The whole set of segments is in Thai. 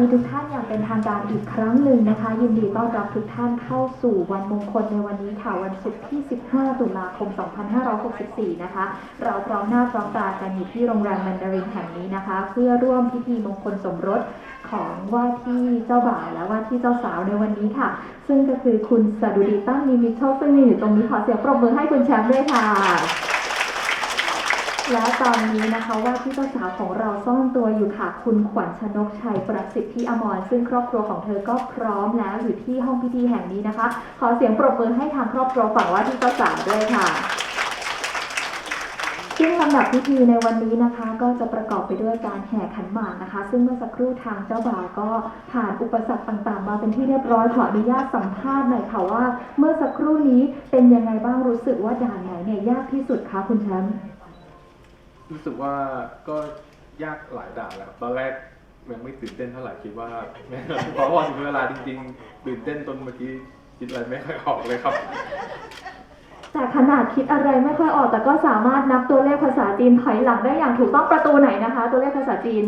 มีทุกท่านอย่างเป็นทางการอีกครั้งหนึ่งนะคะ ยินดีต้อนรับทุกท่านเข้าสู่วันมงคลในวันนี้ค่ะวันศุกร์ที่ 15 ตุลาคม 2564 นะคะ เราพร้อมหน้าพร้อมตากันอยู่ที่โรงแรมแมนดารินแห่งนี้นะคะ เพื่อร่วมพิธีมงคลสมรสของว่าที่เจ้าบ่าวและว่าที่เจ้าสาวในวันนี้ค่ะ ซึ่งก็คือคุณสดุดีตั้งนิมิตโชคซึ่งมีอยู่ตรงนี้ขอเสียงปรบมือให้คุณแชมป์ด้วยค่ะ และตอนนี้นะคะว่าที่เจ้าสาวของเราซ่อนตัวอยู่ค่ะ คุณขวัญชนกชัยประสิทธิอมรซึ่งครอบครัวของเธอก็พร้อมแล้วอยู่ที่ห้องพิธีแห่งนี้นะคะ ขอเสียงปรบมือให้ทางครอบครัวฝั่งว่าที่เจ้าสาวด้วยค่ะซึ่งลำดับพิธีในวันนี้นะคะ ก็จะประกอบไปด้วยการแห่ขันหมากนะคะ ซึ่งเมื่อสักครู่ทางเจ้าบ่าวก็ผ่านอุปสรรคต่างๆ มาเป็นที่เรียบร้อยขออนุญาตสัมภาษณ์หน่อยค่ะว่า เมื่อสักครู่นี้เป็นยังไงบ้างรู้สึกว่าด่านไหนเนี่ยยากที่สุดคะคุณแชมป์ รู้สึกว่าก็ยากหลายด่านแล้วตอนแรกยังไม่ตื่นเต้นเท่าไหร่คิดว่าไม่เพราะพอถึงเวลาจริงๆ ตื่นเต้นจนเมื่อกี้คิดอะไรไม่ค่อยออกเลยครับ แต่ขนาดคิดอะไรไม่ค่อยออก แต่ก็สามารถนับตัวเลขภาษาจีนถอยหลังได้อย่างถูกต้องประตูไหนนะคะ ตัวเลขภาษาจีน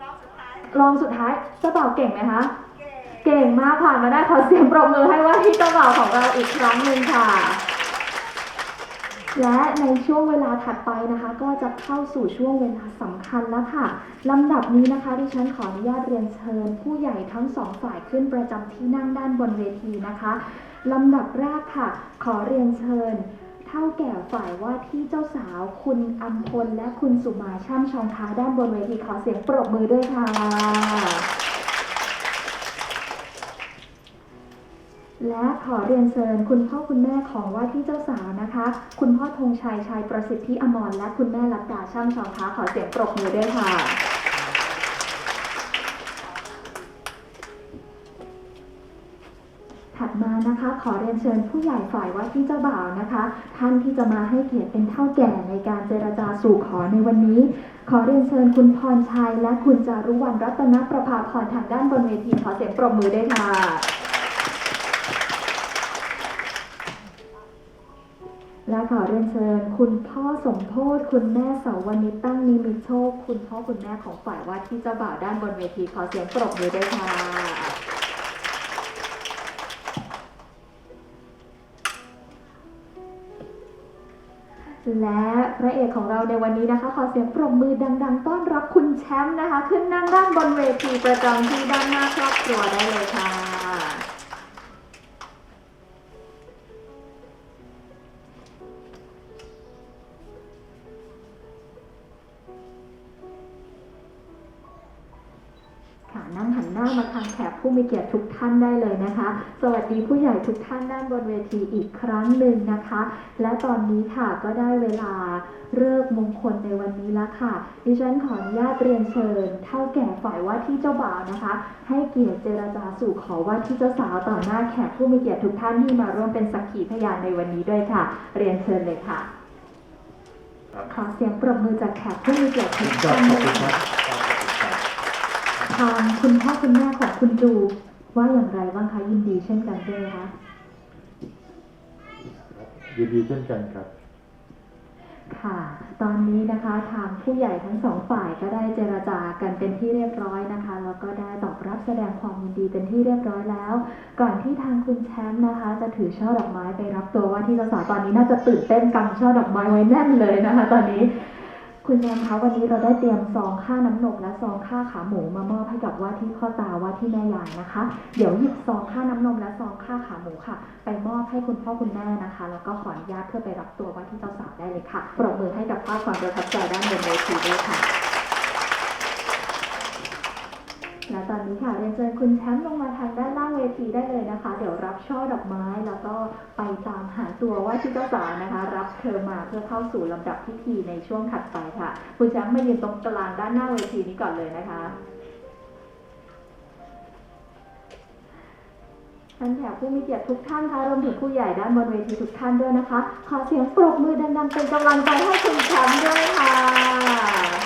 รอบสุดท้ายลองสุดท้ายเจ้าบ่าวเก่งไหมคะ เก่ง เก่งมากผ่านมาได้ขอเสียงปรบมือให้ว่าที่เจ้าบ่าวของเราอีกครั้งหนึ่งค่ะ และในช่วงเวลาถัดไปนะคะ ก็จะเข้าสู่ช่วงเวลาสำคัญแล้วค่ะลำดับนี้นะคะดิฉันขออนุญาตเรียนเชิญ ผู้ใหญ่ทั้งสองฝ่ายขึ้นประจำที่นั่งด้านบนเวทีนะคะลำดับแรกค่ะ ขอเรียนเชิญ เท่าแก่ฝ่ายว่าที่เจ้าสาว คุณอัมพลและคุณสุมาช่ำชองค้าด้านบนเวทีขอเสียงปรบมือด้วยค่ะ และขอเรียนเชิญคุณพ่อคุณแม่ของว่าที่เจ้าสาวนะคะ คุณพ่อธงชัยชัยประสิทธิอมรและคุณแม่รัตดาช่ำชองค้าขอเสียงปรบมือด้วยค่ะ ถัดมานะคะขอเรียนเชิญผู้ใหญ่ฝ่ายว่าที่เจ้าบ่าวนะคะ ท่านที่จะมาให้เกียรติเป็นเท่าแก่ในการเจรจาสู่ขอในวันนี้ ขอเรียนเชิญคุณพรชัย และคุณจารุวรรณรัตนประภาพรทางด้านบนเวทีขอเสียงปรบมือด้วยค่ะ และขอเรียนเชิญ คุณพ่อสมโพธคุณแม่เสาวนิตตั้งนิมิตโชค คุณพ่อคุณแม่ของฝ่ายว่าที่เจ้าบ่าวด้านบนเวที ขอเสียงปรบมือด้วยค่ะ และพระเอกของเราในวันนี้นะคะ ขอเสียงปรบมือดัง ๆ ต้อนรับคุณแชมป์นะคะ ขึ้นนั่งด้านบนเวทีประจำที่ด้านหน้าครอบครัวได้เลยค่ะค่ะ แขกผู้มีเกียรติทุกท่านได้เลยนะคะ สวัสดีผู้ใหญ่ทุกท่านด้านบนเวทีอีกครั้งหนึ่งนะคะ และตอนนี้ค่ะก็ได้เวลาเลิกษ์มงคลในวันนี้แล้วค่ะ ดิฉันขออนุญาตเรียนเชิญ เท่าแก่ฝ่ายว่าที่เจ้าบ่าวนะคะ ให้เกียรติเจรจาสู่ขอว่าที่เจ้าสาวต่อหน้าแขกผู้มีเกียรติทุกท่านที่มาร่วมเป็นสักขีพยานในวันนี้ด้วยค่ะ เรียนเชิญเลยค่ะครับขอเสียงปรบมือจากแขกผู้มีเกียรติทุกก็ท่านขด้อบวยคุณคค่ะรับ ทางคุณพ่อคุณแม่ของคุณจูว่าอย่างไรบ้างคะยินดีเช่นกันด้วยนะคะยินดีเช่นกันครับ ค่ะ ตอนนี้นะคะทางผู้ใหญ่ทั้งสองฝ่ายก็ได้เจรจากันเป็นที่เรียบร้อยนะคะ แล้วก็ได้ตอบรับแสดงความยินดีเป็นที่เรียบร้อยแล้ว ก่อนที่ทางคุณแชมป์นะคะ จะถือช่อดอกไม้ไปรับตัวว่าที่เจ้าสาวตอนนี้น่าจะตื่นเต้นกำช่อดอกไม้ไว้แน่นเลยนะคะ ตอนนี้ คุณแนมคะวันนี้เราได้เตรียมซองค่าน้ำนมและซองค่าขาหมูมามอบให้กับว่าที่พ่อตาว่าที่แม่ยายนะคะ เดี๋ยวหยิบซองค่าน้ำนมและซองค่าขาหมูค่ะ ไปมอบให้คุณพ่อคุณแม่นะคะ แล้วก็ขออนุญาตเพื่อไปรับตัวว่าที่เจ้าสาวได้เลยค่ะปรบมือให้กับภาพความประทับใจด้านบนเวทีด้วยค่ะ และตอนนี้ค่ะเรียนเชิญคุณแชมป์ลงมาทางด้านล่างเวทีได้เลยนะคะ เดี๋ยวรับช่อดอกไม้แล้วก็ไปตามหาตัวว่าที่เจ้าสาวนะคะ รับเธอมาเพื่อเข้าสู่ลำดับพิธีในช่วงถัดไปค่ะ คุณแชมป์มายืนตรงกลางด้านหน้าเวทีนี้ก่อนเลยนะคะท่านแขกผู้มีเกียรติทุกท่านคะรวมถึงผู้ใหญ่ด้านบนเวทีทุกท่านด้วยนะคะ ขอเสียงปรบมือดังๆเป็นกำลังใจให้คุณแชมป์ด้วยค่ะ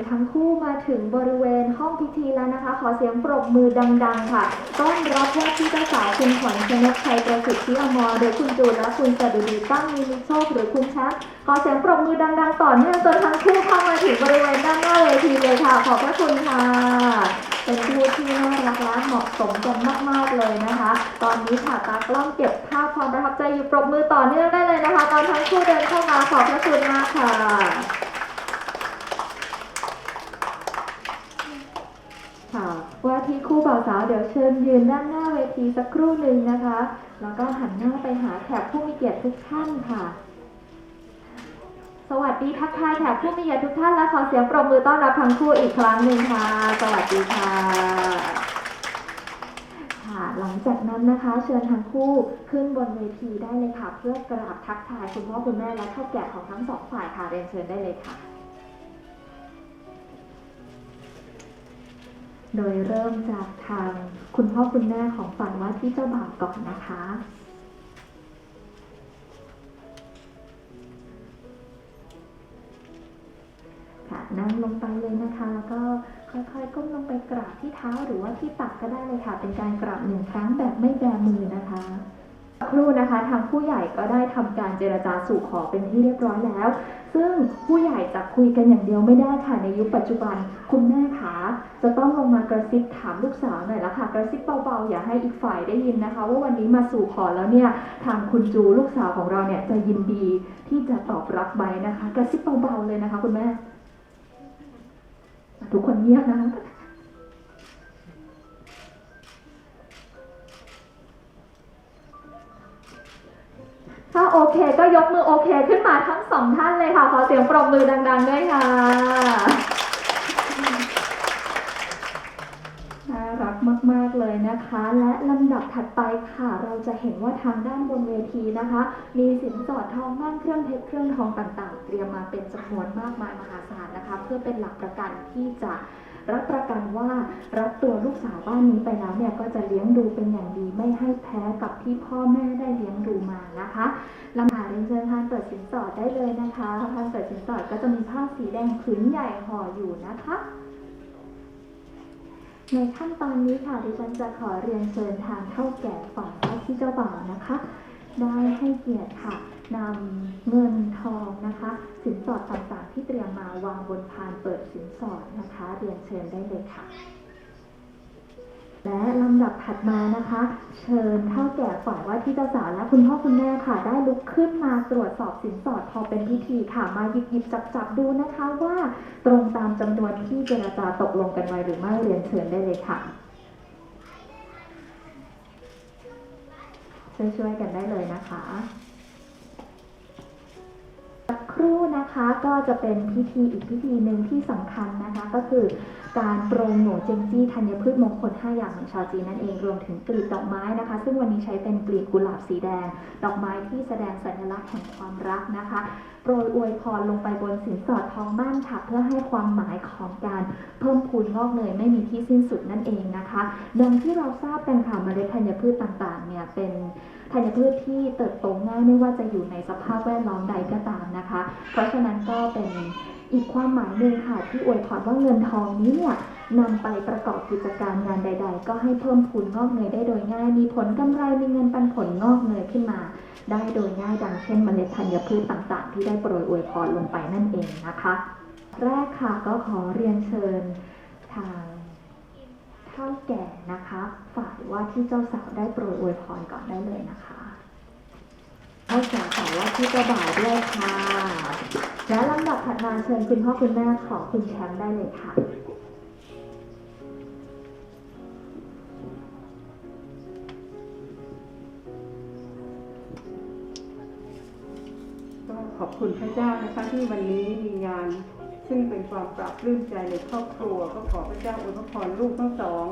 คือทั้งคู่มาถึงบริเวณห้องพิธีแล้วนะคะ ขอเสียงปรบมือดัง ๆ ค่ะ ต้อนรับว่าที่เจ้าสาวคุณขวัญชนกชัยประสิทธิอมรโดยคุณจูนและคุณสดุดีตั้งมีมิโชคหรือคุณชมป์ขอเสียงปรบมือดัง ๆ ต่อเนื่องจนทั้งคู่เข้ามาถึงบริเวณด้านหน้าเวทีเลยค่ะ ขอบพระคุณค่ะเป็นคู่ที่น่ารักและเหมาะสมกันมากๆเลยนะคะ ตอนนี้ค่ะตากล้องเก็บภาพความประทับใจอยู่ปรบมือต่อเนื่องได้เลยนะคะ ตอนทั้งคู่เดินเข้ามาขอบพระคุณมากค่ะ ค่ะ ว่าที่คู่บ่าวสาวเดี๋ยวเชิญยืนด้านหน้าเวทีสักครู่หนึ่งนะคะ แล้วก็หันหน้าไปหาแขกผู้มีเกียรติทุกท่านค่ะ สวัสดีทักทายแขกผู้มีเกียรติทุกท่านและขอเสียงปรบมือต้อนรับทั้งคู่อีกครั้งหนึ่งค่ะ สวัสดีค่ะค่ะ หลังจากนั้นนะคะ เชิญทั้งคู่ขึ้นบนเวทีได้เลยค่ะ เพื่อกราบทักทายคุณพ่อคุณแม่และเท่าแก่ของทั้งสองฝ่ายค่ะเรียนเชิญได้เลยค่ะ โดยเริ่มจากทางคุณพ่อคุณแม่ของฝ่ายว่าที่เจ้าบ่าวก่อนนะคะ ค่ะนั่งลงไปเลยนะคะ แล้วก็ค่อยๆก้มลงไปกราบที่เท้าหรือว่าที่ตักก็ได้เลยค่ะ เป็นการกราบหนึ่งครั้งแบบไม่แบมือนะคะครู่นะคะทางผู้ใหญ่ก็ได้ทำการเจรจาสู่ขอเป็นที่เรียบร้อยแล้ว ซึ่งผู้ใหญ่จะคุยกันอย่างเดียวไม่ได้ค่ะในยุคปัจจุบัน คุณแม่คะจะต้องลงมากระซิบถามลูกสาวหน่อยละค่ะ กระซิบเบาๆ อย่าให้อีกฝ่ายได้ยินนะคะ ว่าวันนี้มาสู่ขอแล้วเนี่ยทางคุณจูลูกสาวของเราเนี่ยจะยินดีที่จะตอบรับไหมนะคะ กระซิบเบาๆเลยนะคะ คุณแม่ ทุกคนเงียบนะคะ ถ้าโอเคก็ยกมือโอเคขึ้นมาทั้งสองท่านเลยค่ะ ขอเสียงปรบมือดัง ๆ ด้วยค่ะน่ารักมาก ๆ เลยนะคะ และลำดับถัดไปค่ะ เราจะเห็นว่าทางด้านบนเวทีนะคะ มีสินสอดทองมั่นเครื่องเพชรเครื่องทองต่าง ๆ เตรียมมาเป็นจำนวนมากมายมหาศาลนะคะ เพื่อเป็นหลักประกันที่จะ รับประกันว่ารับตัวลูกสาวบ้านนี้ไปแล้วเนี่ยก็จะเลี้ยงดูเป็นอย่างดีไม่ให้แพ้กับที่พ่อแม่ได้เลี้ยงดูมานะคะลำหาเรียนเชิญทานเปิดสินสอดได้เลยนะคะทานเปิดสินสอดก็จะมีผ้าสีแดงผืนใหญ่ห่ออยู่นะคะในขั้นตอนนี้ค่ะดิฉันจะขอเรียนเชิญทางเท่าแก่ฝ่ายว่าที่เจ้าบ่าวนะคะ ได้ให้เกียรติค่ะ นำเงินทองนะคะ สินสอดต่างๆที่เตรียมมาวางบนพานเปิดสินสอดนะคะ เรียนเชิญได้เลยค่ะ และลำดับถัดมานะคะ เชิญเท่าแก่ฝ่ายว่าที่เจ้าสาวและคุณพ่อคุณแม่ค่ะ ได้ลุกขึ้นมาตรวจสอบสินสอดพอเป็นพิธีค่ะ มาหยิบหยิบจับจับดูนะคะว่าตรงตามจำนวนที่เจรจาตกลงกันไว้หรือไม่เรียนเชิญได้เลยค่ะช่วยๆกันได้เลยนะคะ ครู่นะคะก็จะเป็นพิธีอีกพิธีหนึ่งที่สำคัญนะคะก็คือการโปรงโหนเจงจี้ธัญพืชมงคล 5 อย่างของชาวจีนนั่นเองรวมถึงกลีบดอกไม้นะคะ ซึ่งวันนี้ใช้เป็นกลีบกุหลาบสีแดง ดอกไม้ที่แสดงสัญลักษณ์แห่งความรักนะคะโปรยอวยพรลงไปบนสินสอดทองมั่นค่ะเพื่อให้ความหมายของการเพิ่มพูนงอกเงยไม่มีที่สิ้นสุดนั่นเองนะคะดังที่เราทราบกันค่ะเมล็ดธัญพืชต่างๆเนี่ยเป็น ธัญพืชที่เติบโตง่ายไม่ว่าจะอยู่ในสภาพแวดล้อมใดก็ตามนะคะ เพราะฉะนั้นก็เป็นอีกความหมายหนึ่งค่ะที่อวยพรว่าเงินทองนี้เนี่ยนำไปประกอบกิจการงานใด ๆ ก็ให้เพิ่มพูนงอกเงยได้โดยง่าย มีผลกำไรมีเงินปันผลงอกเงยขึ้นมา ได้โดยง่ายดังเช่นเมล็ดธัญพืชต่างๆ ที่ได้โปรยอวยพรลงไปนั่นเองนะคะ แรกค่ะก็ขอเรียนเชิญทาง เท่าแก่นะคะ ฝ่ายว่าที่เจ้าสาวได้โปรยอวยพรก่อนได้เลยนะคะเท่าแก่ฝ่ายว่าที่เจ้าบ่าวด้วยค่ะ และลำดับถัดมาเชิญคุณพ่อคุณแม่ของคุณแชมป์ได้เลยค่ะก็ขอบคุณพระเจ้านะคะที่วันนี้มีงาน ซึ่งเป็นความปรับปลื้มใจในครอบครัว ก็ขอพระเจ้าอวยพรลูกทั้งสอง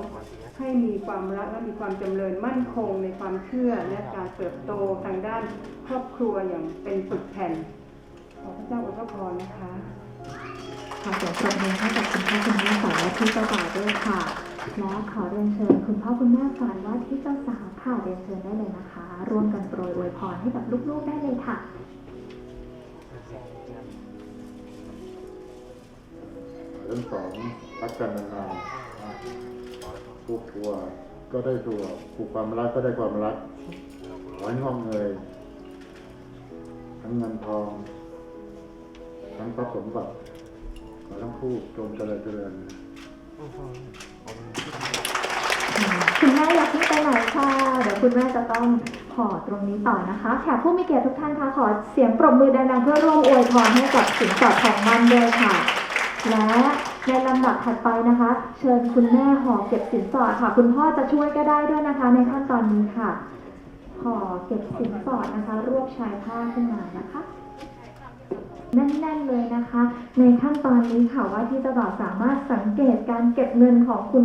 ให้มีความรักและมีความจำเริญมั่นคงในความเชื่อและการเติบโตทางด้านครอบครัวอย่างเป็นปึกแผ่น ขอพระเจ้าอวยพรนะคะขอเสียงปรบมือให้กับคุณพ่อคุณแม่ฝ่ายว่าที่เจ้าบ่าวด้วยค่ะ และขอเรียนเชิญคุณพ่อคุณแม่ฝ่ายว่าที่เจ้าสาวค่ะเรียนเชิญได้เลยนะคะ ร่วมกันโปรยอวยพรให้กับลูกๆได้เลยค่ะ ขทั้งสองรักกันนานๆนะผูกตัวก็ได้ตัวผูกความรักก็ได้ความรักขอให้องเงยทั้งเงินทอง ทั้งทรัพย์สมบัติขอทั้งคู่จงเจริญเจริญคุณแม่อยากที่ไปไหนค่ะ เดี๋ยวคุณแม่จะต้องขอตรงนี้ต่อนะคะแขกผู้มีเกียรติทุกท่านคะขอเสียงปรบมือดังๆเพื่อร่วมอวยพรให้กับสินสอดของมันด้วยค่ะ และในลำดับถัดไปนะคะ เชิญคุณแม่ห่อเก็บสินสอดค่ะ คุณพ่อจะช่วยก็ได้ด้วยนะคะ ในขั้นตอนนี้ค่ะห่อเก็บสินสอดนะคะ รวบชายผ้าขึ้นมานะคะแน่นๆเลยนะคะ ในขั้นตอนนี้ค่ะว่าที่เจ้าบ่าวสามารถสังเกตการเก็บเงินของคุณ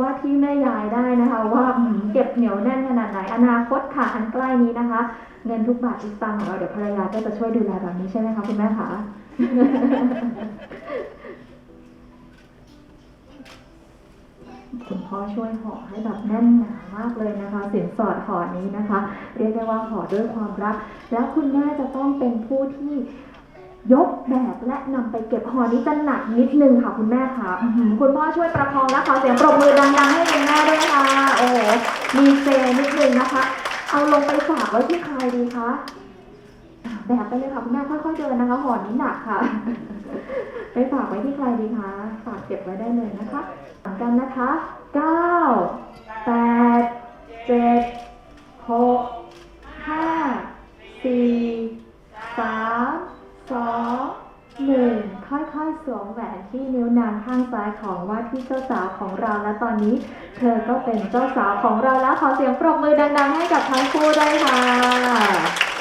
ว่าที่แม่ยายได้นะคะ ว่าเก็บเหนียวแน่นขนาดไหนอนาคตค่ะอันใกล้นี้นะคะ เงินทุกบาททุกสตางค์ของเราเดี๋ยวภรรยาก็จะช่วยดูแลแบบนี้ใช่ไหมคะคุณแม่คะ คุณพ่อช่วยห่อให้แบบแน่นหนามากเลยนะคะ สินสอดห่อนี้นะคะ เรียกได้ว่าห่อด้วยความรัก แล้วคุณแม่จะต้องเป็นผู้ที่ยกแบบและนำไปเก็บห่อนี้จะหนักนิดนึงค่ะคุณแม่ค่ะอื้อหือคุณพ่อช่วยประคองและขอเสียงปรบมือดังๆให้คุณแม่ด้วยค่ะ โอ้โหมีเซนิดนึงนะคะ เอาลงไปฝากไว้ที่ใครดีคะอะ แบบไปเลยค่ะคุณแม่ค่อยๆเดินนะคะห่อนี้หนักค่ะ ไปฝากไว้ที่ใครดีคะฝากเก็บไว้ได้เลยนะคะหลังกันนะคะเก้าแปดเจ็ดหกห้าสี่สามสองหนึ่งค่อยๆสวมแหวนที่นิ้วนางข้างซ้ายของว่าที่เจ้าสาวของเราและตอนนี้ เธอก็เป็นเจ้าสาวของเราแล้วขอเสียงปรบมือดังๆ ให้กับทั้งคู่ด้วยค่ะ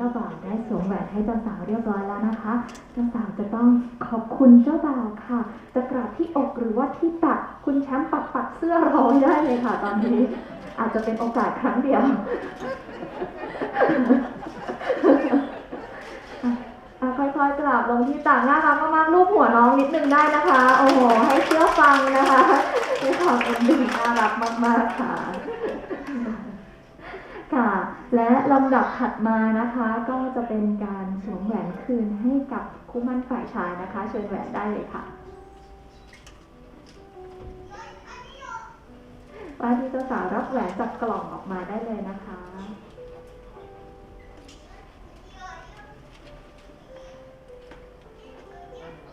จ้าบ่าวได้สวมแหวนให้เจ้าสาวเรียบร้อยแล้วนะคะเจ้าสาวจะต้องขอบคุณเจ้าบ่าวค่ะจะกราบที่อกหรือว่าที่ตักคุณแชมป์ปัดปัดเสื้อรอไว้ได้เลยค่ะ ตอนนี้ อาจจะเป็นโอกาสครั้งเดียวค่อยๆกราบลงที่ตักหน้ารักมากๆรูปหัวน้องนิดนึงได้นะคะ โอ้โห ให้เชื่อฟังนะคะด้วยความเอ็นดูน่ารักมากๆค่ะ ค่ะ และลำดับถัดมานะคะ ก็จะเป็นการสวมแหวนคืนให้กับคู่มั่นฝ่ายชายนะคะ เชิญแหวนได้เลยค่ะว่าที่เจ้าสาวรับแหวนจากกล่องออกมาได้เลยนะคะ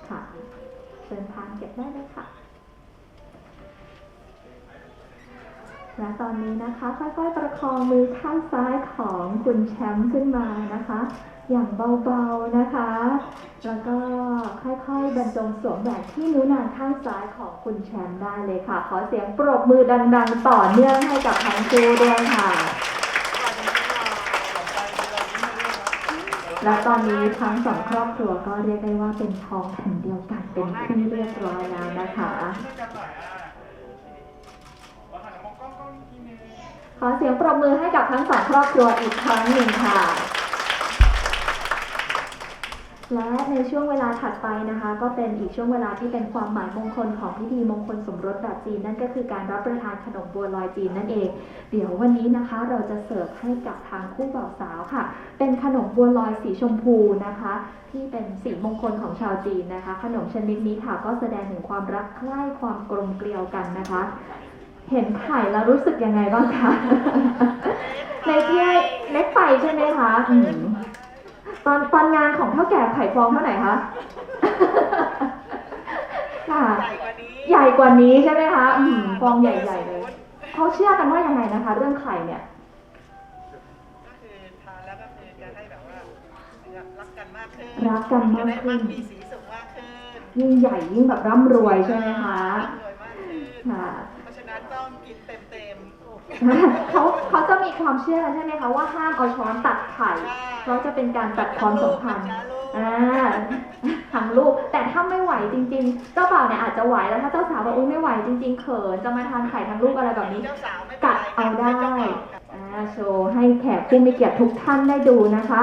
ค่ะเชิญทานเก็บได้เลยค่ะ และตอนนี้นะคะค่อยๆประคองมือข้างซ้ายของคุณแชมป์ขึ้นมานะคะ อย่างเบาๆนะคะ แล้วก็ค่อยๆบรรจงสวมแหวนที่นิ้วนางข้างซ้ายของคุณแชมป์ได้เลยค่ะ ขอเสียงปรบมือดังๆ ต่อเนื่องให้กับทั้งคู่ด้วยค่ะ และตอนนี้ทั้งสองครอบครัวก็เรียกได้ว่าเป็นทองแผ่นเดียวกันเป็นที่เรียบร้อยแล้วนะคะ ขอเสียงปรบมือให้กับทั้งสองครอบครัวอีกครั้งหนึ่งค่ะ และในช่วงเวลาถัดไปนะคะ ก็เป็นอีกช่วงเวลาที่เป็นความหมายมงคลของพิธีมงคลสมรสแบบจีน นั่นก็คือการรับประทานขนมบัวลอยจีนนั่นเอง เดี๋ยววันนี้นะคะเราจะเสิร์ฟให้กับทางคู่บ่าวสาวค่ะ เป็นขนมบัวลอยสีชมพูนะคะ ที่เป็นสีมงคลของชาวจีนนะคะ ขนมชนิดนี้ค่ะก็แสดงถึงความรักใคร่ความกลมเกลียวกันนะคะ เห็นไข่แล้วรู้สึกยังไงบ้างคะ ในที่เล็กไปใช่ไหมคะอืมตอนตอนงานของเท่าแก่ไข่ฟองเท่าไหร่คะ ค่ะ ใหญ่กว่านี้ใช่ไหมคะอืมฟองใหญ่ๆเลยเขาเชื่อกันว่ายังไงนะคะ เรื่องไข่เนี่ย ก็คือทานแล้วก็คือจะได้แบบว่ารักกันมากขึ้นรักกันมากจะได้ขึ้มันนมีสีสุขมากขึ้นยิ่งใหญ่ยิ่งแบบร่ำรวยใช่ไหมคะ ร่ำรวยมากขึ้น ค่ะ ต้องกินเต็มเต็มเขาเขาจะมีความเชื่อกันใช่ไหมคะว่าห้ามเอาช้อนตัดไข่เพราะจะเป็นการตัดความสัมพันธ์อ่าทั้งลูก แต่ถ้าไม่ไหวจริง ๆ เจ้าบ่าวเนี่ยอาจจะไหวแล้วถ้าเจ้าสาวบอกอุ้ยไม่ไหวจริง ๆ เขินจะมาทานไข่ทั้งลูกอะไรแบบนี้เจ้าสาวไม่กัดเอาได้อ่าโชว์ให้แขกผู้มีเกียรติทุกท่านได้ดูนะคะ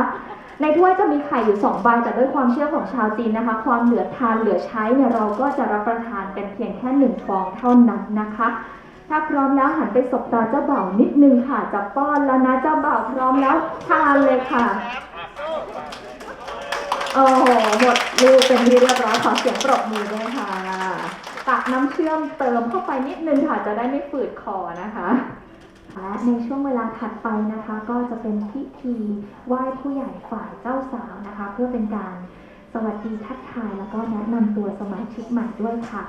ในถ้วยจะมีไข่อยู่2ใบแต่ด้วยความเชื่อของชาวจีนนะคะ ความเหลือทานเหลือใช้เนี่ยเราก็จะรับประทานกันเพียงแค่หนึ่งฟองเท่านั้นนะคะ ถ้าพร้อมแล้วหันไปสบตาเจ้าบ่าวนิดนึงค่ะจะป้อนแล้วนะเจ้าบ่าวพร้อมแล้วทานเลยค่ะโอ้โหหมดลูกเป็นที่เรียบร้อยขอเสียงปรบมือด้วยค่ะ ตักน้ำเชื่อมเติมเข้าไปนิดนึงค่ะจะได้ไม่ฝืดคอนะคะและในช่วงเวลาถัดไปนะคะ ก็จะเป็นพิธีไหว้ผู้ใหญ่ฝ่ายเจ้าสาวนะคะ เพื่อเป็นการสวัสดีทักทายแล้วก็แนะนำตัวสมาชิกใหม่ด้วยค่ะ